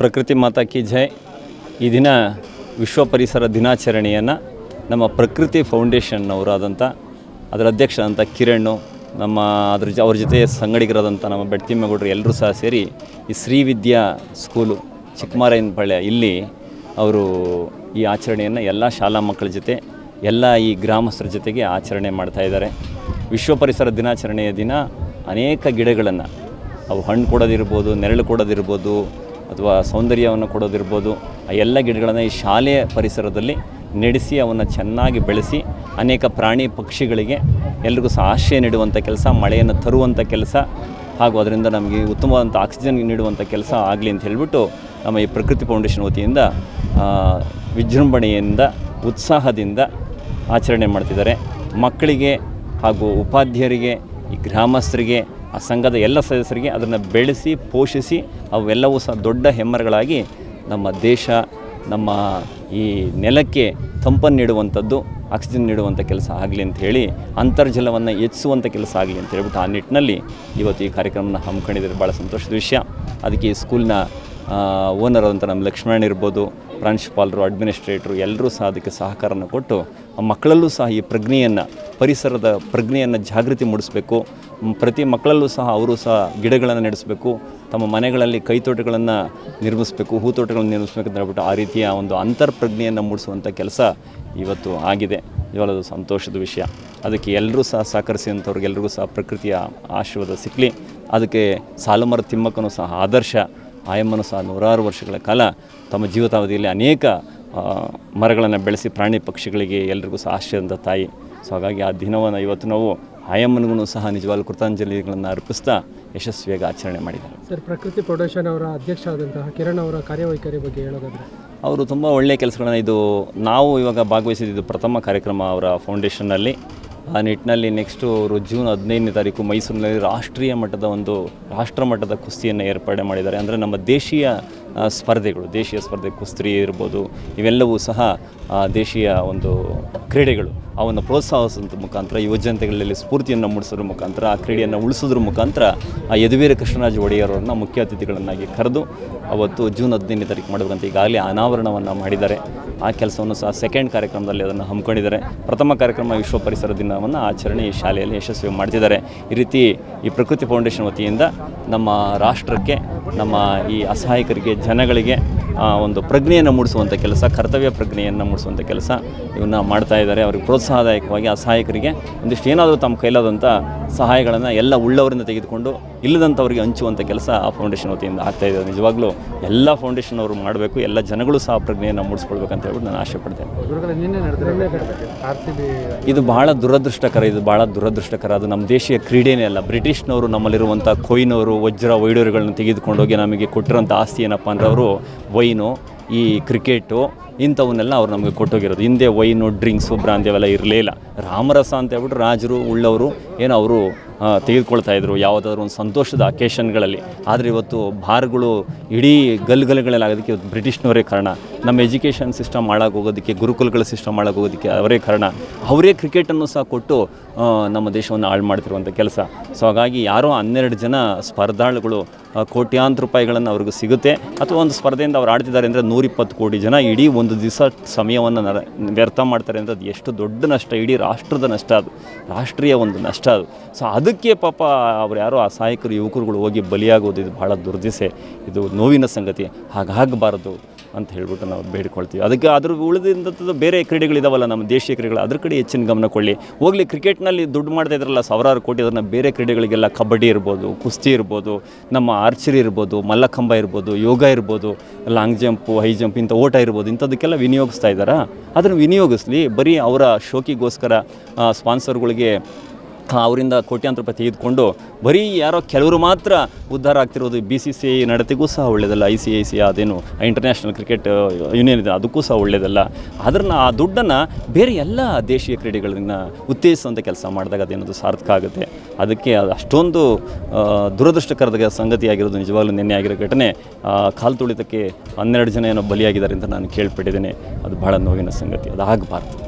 ಪ್ರಕೃತಿ ಮಾತಾ ಕಿ ಜೈ. ಈ ದಿನ ವಿಶ್ವ ಪರಿಸರ ದಿನಾಚರಣೆಯನ್ನು ನಮ್ಮ ಪ್ರಕೃತಿ ಫೌಂಡೇಶನ್ನವರಾದಂಥ ಅದರ ಅಧ್ಯಕ್ಷರಾದಂಥ ಕಿರಣ್ ನಮ್ಮ ಅದ್ರ ಜ, ಅವ್ರ ಜೊತೆ ಸಂಗಡಿಗರಾದಂಥ ನಮ್ಮ ಬೆಡ್ತಿಮ್ಮೇಗೌಡರು ಎಲ್ಲರೂ ಸಹ ಸೇರಿ ಈ ಶ್ರೀವಿದ್ಯಾ ಸ್ಕೂಲು ಚಿಕ್ಕಮಾರಾಯನಪಾಳ್ಯ ಇಲ್ಲಿ ಅವರು ಈ ಆಚರಣೆಯನ್ನು ಎಲ್ಲ ಶಾಲಾ ಮಕ್ಕಳ ಜೊತೆ, ಎಲ್ಲ ಈ ಗ್ರಾಮಸ್ಥರ ಜೊತೆಗೆ ಆಚರಣೆ ಮಾಡ್ತಾ ಇದ್ದಾರೆ. ವಿಶ್ವ ಪರಿಸರ ದಿನಾಚರಣೆಯ ದಿನ ಅನೇಕ ಗಿಡಗಳನ್ನು, ಅವು ಹಣ್ಣು ಕೊಡೋದಿರ್ಬೋದು, ನೆರಳು ಕೊಡೋದಿರ್ಬೋದು ಅಥವಾ ಸೌಂದರ್ಯವನ್ನು ಕೊಡೋದಿರ್ಬೋದು, ಆ ಎಲ್ಲ ಗಿಡಗಳನ್ನು ಈ ಶಾಲೆಯ ಪರಿಸರದಲ್ಲಿ ನಡೆಸಿ, ಅವನ್ನು ಚೆನ್ನಾಗಿ ಬೆಳೆಸಿ, ಅನೇಕ ಪ್ರಾಣಿ ಪಕ್ಷಿಗಳಿಗೆ ಎಲ್ರಿಗೂ ಸಹ ಆಶ್ರಯ ನೀಡುವಂಥ ಕೆಲಸ, ಮಳೆಯನ್ನು ತರುವಂಥ ಕೆಲಸ, ಹಾಗೂ ಅದರಿಂದ ನಮಗೆ ಉತ್ತಮವಾದಂಥ ಆಕ್ಸಿಜನ್ ನೀಡುವಂಥ ಕೆಲಸ ಆಗಲಿ ಅಂತ ಹೇಳಿಬಿಟ್ಟು ನಮ್ಮ ಈ ಪ್ರಕೃತಿ ಫೌಂಡೇಶನ್ ವತಿಯಿಂದ ವಿಜೃಂಭಣೆಯಿಂದ, ಉತ್ಸಾಹದಿಂದ ಆಚರಣೆ ಮಾಡ್ತಿದ್ದಾರೆ. ಮಕ್ಕಳಿಗೆ ಹಾಗೂ ಉಪಾಧ್ಯಾಯರಿಗೆ, ಈ ಗ್ರಾಮಸ್ಥರಿಗೆ ಆ ಸಂಘದ ಎಲ್ಲ ಸದಸ್ಯರಿಗೆ ಅದನ್ನು ಬೆಳೆಸಿ, ಪೋಷಿಸಿ, ಅವೆಲ್ಲವೂ ಸಹ ದೊಡ್ಡ ಹೆಮ್ಮರಗಳಾಗಿ ನಮ್ಮ ದೇಶ, ನಮ್ಮ ಈ ನೆಲಕ್ಕೆ ತಂಪನ್ನು ನೀಡುವಂಥದ್ದು, ಆಕ್ಸಿಜನ್ ನೀಡುವಂಥ ಕೆಲಸ ಆಗಲಿ ಅಂತ ಹೇಳಿ, ಅಂತರ್ಜಲವನ್ನು ಹೆಚ್ಚಿಸುವಂಥ ಕೆಲಸ ಆಗಲಿ ಅಂತ ಹೇಳ್ಬಿಟ್ಟು ಆ ನಿಟ್ಟಿನಲ್ಲಿ ಇವತ್ತು ಈ ಕಾರ್ಯಕ್ರಮನ ಹಮ್ಮಿಕೊಂಡಿದ್ದಾರೆ. ಭಾಳ ಸಂತೋಷದ ವಿಷಯ. ಅದಕ್ಕೆ ಈ ಸ್ಕೂಲ್ನ ಓನರ್ ಅಂತ ನಮ್ಮ ಲಕ್ಷ್ಮಣ್ ಇರ್ಬೋದು, ಪ್ರಾಂಶುಪಾಲರು, ಅಡ್ಮಿನಿಸ್ಟ್ರೇಟ್ರು ಎಲ್ಲರೂ ಸಹ ಅದಕ್ಕೆ ಸಹಕಾರನ ಕೊಟ್ಟು ಮಕ್ಕಳಲ್ಲೂ ಸಹ ಈ ಪ್ರಜ್ಞೆಯನ್ನು, ಪರಿಸರದ ಪ್ರಜ್ಞೆಯನ್ನು ಜಾಗೃತಿ ಮೂಡಿಸಬೇಕು. ಪ್ರತಿ ಮಕ್ಕಳಲ್ಲೂ ಸಹ ಅವರು ಸಹ ಗಿಡಗಳನ್ನು ನಡೆಸಬೇಕು. ತಮ್ಮ ಮನೆಗಳಲ್ಲಿ ಕೈತೋಟಗಳನ್ನು ನಿರ್ಮಿಸಬೇಕು ಹೂತೋಟಗಳನ್ನು ನಿರ್ಮಿಸಬೇಕು ಅಂತ ಹೇಳ್ಬಿಟ್ಟು ಆ ರೀತಿಯ ಒಂದು ಅಂತರ್ಪ್ರಜ್ಞೆಯನ್ನು ಮೂಡಿಸುವಂಥ ಕೆಲಸ ಇವತ್ತು ಆಗಿದೆ. ಇವಾಗ ಅದು ಸಂತೋಷದ ವಿಷಯ. ಅದಕ್ಕೆ ಎಲ್ಲರೂ ಸಹ ಸಹಕರಿಸಿದಂಥವ್ರಿಗೆಲ್ಲರಿಗೂ ಸಹ ಪ್ರಕೃತಿಯ ಆಶೀರ್ವಾದ ಸಿಕ್ಕಲಿ ಅದಕ್ಕೆ ಸಾಲುಮರ ತಿಮ್ಮಕ್ಕನೂ ಸಹ ಆದರ್ಶ. ಆಯಮ್ಮನೂ ಸಹ ನೂರಾರು ವರ್ಷಗಳ ಕಾಲ ತಮ್ಮ ಜೀವಿತಾವಧಿಯಲ್ಲಿ ಅನೇಕ ಮರಗಳನ್ನು ಬೆಳೆಸಿ ಪ್ರಾಣಿ ಪಕ್ಷಿಗಳಿಗೆ ಎಲ್ರಿಗೂ ಸಹ ಆಶ್ರಯದ ತಾಯಿ. ಸೊ ಹಾಗಾಗಿ ಆ ದಿನವನ್ನು ಇವತ್ತು ನಾವು ಆಯಮ್ಮನಿಗೂ ಸಹ ನಿಜವಾಗ್ಲೂ ಕೃತಾಂಜಲಿಗಳನ್ನು ಅರ್ಪಿಸ್ತಾ ಯಶಸ್ವಿಯಾಗಿ ಆಚರಣೆ ಮಾಡಿದ್ದಾರೆ. ಸರ್ ಪ್ರಕೃತಿ ಫೌಂಡೇಶನ್ ಅವರ ಅಧ್ಯಕ್ಷ ಆದಂತಹ ಕಿರಣ್ ಅವರ ಕಾರ್ಯವೈಖರಿ ಬಗ್ಗೆ ಹೇಳೋದಾದ್ರೆ? ಅವರು ತುಂಬ ಒಳ್ಳೆಯ ಕೆಲಸಗಳನ್ನು ಇದು ನಾವು ಇವಾಗ ಭಾಗವಹಿಸಿದ್ದು ಪ್ರಥಮ ಕಾರ್ಯಕ್ರಮ ಅವರ ಫೌಂಡೇಶನ್ನಲ್ಲಿ ಆ ನಿಟ್ಟಿನಲ್ಲಿ ನೆಕ್ಸ್ಟು ಅವರು ಜೂನ್ ಹದಿನೈದನೇ ತಾರೀಕು ಮೈಸೂರಿನಲ್ಲಿ ರಾಷ್ಟ್ರೀಯ ಮಟ್ಟದ ಒಂದು ರಾಷ್ಟ್ರ ಮಟ್ಟದ ಕುಸ್ತಿಯನ್ನು ಏರ್ಪಾಡು ಮಾಡಿದ್ದಾರೆ. ಅಂದರೆ ನಮ್ಮ ದೇಶೀಯ ಸ್ಪರ್ಧೆಗಳು, ದೇಶೀಯ ಸ್ಪರ್ಧೆ ಕುಸ್ತ್ರಿ ಇರ್ಬೋದು, ಇವೆಲ್ಲವೂ ಸಹ ದೇಶೀಯ ಒಂದು ಕ್ರೀಡೆಗಳು. ಅವನ್ನು ಪ್ರೋತ್ಸಾಹಿಸೋದ್ರ ಮುಖಾಂತರ, ಯುವಜನತೆಗಳಲ್ಲಿ ಸ್ಫೂರ್ತಿಯನ್ನು ಮೂಡಿಸೋದ್ರ ಮುಖಾಂತರ, ಆ ಕ್ರೀಡೆಯನ್ನು ಉಳಿಸೋದ್ರ ಮುಖಾಂತರ, ಆ ಯದುವೀರ ಕೃಷ್ಣರಾಜ ಒಡೆಯರವ್ರನ್ನ ಮುಖ್ಯ ಅತಿಥಿಗಳನ್ನಾಗಿ ಕರೆದು, ಅವತ್ತು ಜೂನ್ ಹದಿನೈದನೇ ತಾರೀಕು ಮಾಡಬೇಕಂತ ಈಗಾಗಲೇ ಅನಾವರಣವನ್ನು ಮಾಡಿದ್ದಾರೆ. ಆ ಕೆಲಸವನ್ನು ಸಹ ಸೆಕೆಂಡ್ ಕಾರ್ಯಕ್ರಮದಲ್ಲಿ ಅದನ್ನು ಹಮ್ಮಿಕೊಂಡಿದ್ದಾರೆ. ಪ್ರಥಮ ಕಾರ್ಯಕ್ರಮ ವಿಶ್ವ ಪರಿಸರ ದಿನವನ್ನು ಆಚರಣೆ ಈ ಶಾಲೆಯಲ್ಲಿ ಯಶಸ್ವಿ ಮಾಡ್ತಿದ್ದಾರೆ. ಈ ರೀತಿ ಈ ಪ್ರಕೃತಿ ಫೌಂಡೇಶನ್ ವತಿಯಿಂದ ನಮ್ಮ ರಾಷ್ಟ್ರಕ್ಕೆ, ನಮ್ಮ ಈ ಅಸಹಾಯಕರಿಗೆ ಜನಗಳಿಗೆ ಒಂದು ಪ್ರಜ್ಞೆಯನ್ನು ಮೂಡಿಸುವಂಥ ಕೆಲಸ, ಕರ್ತವ್ಯ ಪ್ರಜ್ಞೆಯನ್ನು ಮೂಡಿಸುವಂಥ ಕೆಲಸ ಇವನ್ನ ಮಾಡ್ತಾ ಇದ್ದಾರೆ. ಅವ್ರಿಗೆ ಪ್ರೋತ್ಸಾಹದಾಯಕವಾಗಿ ಆ ಸಹಾಯಕರಿಗೆ ಒಂದಿಷ್ಟು ಏನಾದರೂ ತಮ್ಮ ಕೈಲಾದಂಥ ಸಹಾಯಗಳನ್ನು ಎಲ್ಲ ಉಳ್ಳವರಿಂದ ತೆಗೆದುಕೊಂಡು ಇಲ್ಲದಂಥವ್ರಿಗೆ ಹಂಚುವಂಥ ಕೆಲಸ ಆ ಫೌಂಡೇಶನ್ ವತಿಯಿಂದ ಆಗ್ತಾ ಇದೆ. ನಿಜವಾಗ್ಲೂ ಎಲ್ಲ ಫೌಂಡೇಶನ್ ಅವರು ಮಾಡಬೇಕು ಎಲ್ಲ ಜನಗಳು ಸಹ ಪ್ರಜ್ಞೆಯನ್ನು ಮೂಡಿಸ್ಕೊಳ್ಬೇಕಂತ ಹೇಳ್ಬಿಟ್ಟು ನಾನು ಆಶೆ ಪಡ್ತೇನೆ. ಇದು ಬಹಳ ದುರದೃಷ್ಟಕರ ಇದು ಬಹಳ ದುರದೃಷ್ಟಕರ. ಅದು ನಮ್ಮ ದೇಶೀಯ ಕ್ರೀಡೆನೇ ಅಲ್ಲ. ಬ್ರಿಟಿಷ್ನವರು ನಮ್ಮಲ್ಲಿರುವಂಥ ಕೊಯ್ನವರು ವಜ್ರ ವೈಡೂರುಗಳನ್ನ ತೆಗೆದುಕೊಂಡೋಗಿ ನಮಗೆ ಕೊಟ್ಟಿರೋಂಥ ಆಸ್ತಿ ಏನಪ್ಪ ಅಂದ್ರೆ ಅವರು ವೈನು ಈ ಕ್ರಿಕೆಟು ಇಂಥವನ್ನೆಲ್ಲ ಅವ್ರು ನಮಗೆ ಕೊಟ್ಟೋಗಿರೋದು. ಹಿಂದೆ ವೈನು ಡ್ರಿಂಕ್ಸು ಬ್ರಾಂದ್ಯವೆಲ್ಲ ಅವೆಲ್ಲ ಇರಲೇ ಇಲ್ಲ. ರಾಮರಸ ಅಂತ ಹೇಳ್ಬಿಟ್ಟು ರಾಜರು ಉಳ್ಳವರು ಏನೋ ಅವರು ತೆಗೆದುಕೊಳ್ತಾ ಇದ್ರು. ಯಾವುದಾದ್ರು ಒಂದು ಸಂತೋಷದ ಅಕೇಶನ್ಗಳಲ್ಲಿ ಆದರೆ ಇವತ್ತು ಭಾರಗಳು ಇಡೀ ಗಲ್ಗಲ್ಗಳಲ್ಲಾಗೋದಕ್ಕೆ ಇವತ್ತು ಬ್ರಿಟಿಷ್ನವರೇ ಕಾರಣ. ನಮ್ಮ ಎಜುಕೇಷನ್ ಸಿಸ್ಟಮ್ ಹಾಳಾಗೋಗೋದಕ್ಕೆ ಗುರುಕುಲಗಳ ಸಿಸ್ಟಮ್ ಹಾಳಾಗೋಗೋದಕ್ಕೆ ಅವರೇ ಕಾರಣ. ಅವರೇ ಕ್ರಿಕೆಟನ್ನು ಸಹ ಕೊಟ್ಟು ನಮ್ಮ ದೇಶವನ್ನು ಹಾಳು ಮಾಡ್ತಿರುವಂಥ ಕೆಲಸ. ಸೊ ಹಾಗಾಗಿ ಯಾರೋ ಹನ್ನೆರಡು ಜನ ಸ್ಪರ್ಧಾಳುಗಳು ಕೋಟ್ಯಾಂತರ ರೂಪಾಯಿಗಳನ್ನು ಅವ್ರಿಗೆ ಸಿಗುತ್ತೆ. ಅಥವಾ ಒಂದು ಸ್ಪರ್ಧೆಯಿಂದ ಅವ್ರು ಆಡ್ತಿದ್ದಾರೆ ಅಂದರೆ ನೂರಿಪ್ಪತ್ತು ಕೋಟಿ ಜನ ಇಡೀ ಒಂದು ದಿವಸ ಸಮಯವನ್ನು ವ್ಯರ್ಥ ಮಾಡ್ತಾರೆ ಅಂದರೆ ಅದು ಎಷ್ಟು ದೊಡ್ಡ ನಷ್ಟ. ಇಡೀ ರಾಷ್ಟ್ರದ ನಷ್ಟ ಅದು. ರಾಷ್ಟ್ರೀಯ ಒಂದು ನಷ್ಟ ಅದು. ಸೊ ಅದಕ್ಕೆ ಪಾಪ ಅವ್ರು ಯಾರೋ ಆ ಸಹಾಯಕರು, ಯುವಕರುಗಳು ಹೋಗಿ ಬಲಿಯಾಗೋದು ಇದು ಭಾಳ ದುರ್ದಿಸೆ. ಇದು ನೋವಿನ ಸಂಗತಿ. ಹಾಗಾಗಬಾರದು. ಅಂತ ಹೇಳ್ಬಿಟ್ಟು ನಾವು ಬೇಡ್ಕೊಳ್ತೀವಿ. ಅದಕ್ಕೆ ಅದ್ರ ಉಳಿದಂಥದ್ದು ಬೇರೆ ಕ್ರೀಡೆಗಳಿದಾವಲ್ಲ, ನಮ್ಮ ದೇಶೀಯ ಕ್ರೀಡೆಗಳು, ಅದ್ರ ಕಡೆ ಹೆಚ್ಚಿನ ಗಮನ ಕೊಡಲಿ. ಹೋಗಲಿ, ಕ್ರಿಕೆಟ್ನಲ್ಲಿ ದುಡ್ಡು ಮಾಡ್ತಾ ಇದ್ರಲ್ಲ, ಸಾವಿರಾರು ಕೋಟಿ ಅದನ್ನು ಬೇರೆ ಕ್ರೀಡೆಗಳಿಗೆಲ್ಲ ಕಬಡ್ಡಿ ಇರ್ಬೋದು, ಕುಸ್ತಿ ಇರ್ಬೋದು, ನಮ್ಮ ಆರ್ಚರಿ ಇರ್ಬೋದು, ಮಲ್ಲಕಂಬ ಇರ್ಬೋದು, ಯೋಗ ಇರ್ಬೋದು, ಲಾಂಗ್ ಜಂಪು, ಹೈ ಜಂಪ್, ಇಂಥ ಓಟ ಇರ್ಬೋದು, ಇಂಥದಕ್ಕೆಲ್ಲ ವಿನಿಯೋಗಿಸ್ತಾ ಇದ್ದಾರಾ? ಅದನ್ನು ವಿನಿಯೋಗಿಸ್ಲಿ, ಬರೀ ಅವರ ಶೋಕಿಗೋಸ್ಕರ ಸ್ಪಾನ್ಸರ್ಗಳಿಗೆ ಅವರಿಂದ ಕೋಟ್ಯಾಂತರ ರೂಪಾಯಿ ತೆಗೆದುಕೊಂಡು ಬರೀ ಯಾರೋ ಕೆಲವರು ಮಾತ್ರ ಉದ್ಧಾರ ಆಗ್ತಿರೋದು ಬಿ ಸಿ ಸಿ ಐ ನಡತೆಗೂ ಸಹ ಒಳ್ಳೆಯದಲ್ಲ ಐ ಸಿ ಐ ಸಿ ಅದೇನು ಇಂಟರ್ನ್ಯಾಷನಲ್ ಕ್ರಿಕೆಟ್ ಯೂನಿಯನ್ ಇದೆ, ಅದಕ್ಕೂ ಸಹ ಒಳ್ಳೆಯದಲ್ಲ ಅದನ್ನು ಆ ದುಡ್ಡನ್ನು ಬೇರೆ ಎಲ್ಲ ದೇಶೀಯ ಕ್ರೀಡೆಗಳನ್ನ ಉತ್ತೇಜಿಸುವಂಥ ಕೆಲಸ ಮಾಡಿದಾಗ ಅದೇನದು ಸಾರ್ಥಕ ಆಗುತ್ತೆ. ಅದಕ್ಕೆ ಅದು ಅಷ್ಟೊಂದು ದುರದೃಷ್ಟಕರದ ಸಂಗತಿಯಾಗಿರೋದು ನಿಜವಾಗ್ಲೂ ನಿನ್ನೆ ಆಗಿರೋ ಘಟನೆ. ಕಾಲು ತುಳಿತಕ್ಕೆ ಹನ್ನೆರಡು ಜನ ಏನೋ ಬಲಿಯಾಗಿದ್ದಾರೆ ಅಂತ ನಾನು ಕೇಳ್ಪಟ್ಟಿದ್ದೇನೆ. ಅದು ಭಾಳ ನೋವಿನ ಸಂಗತಿ. ಅದು ಆಗಬಾರ್ದು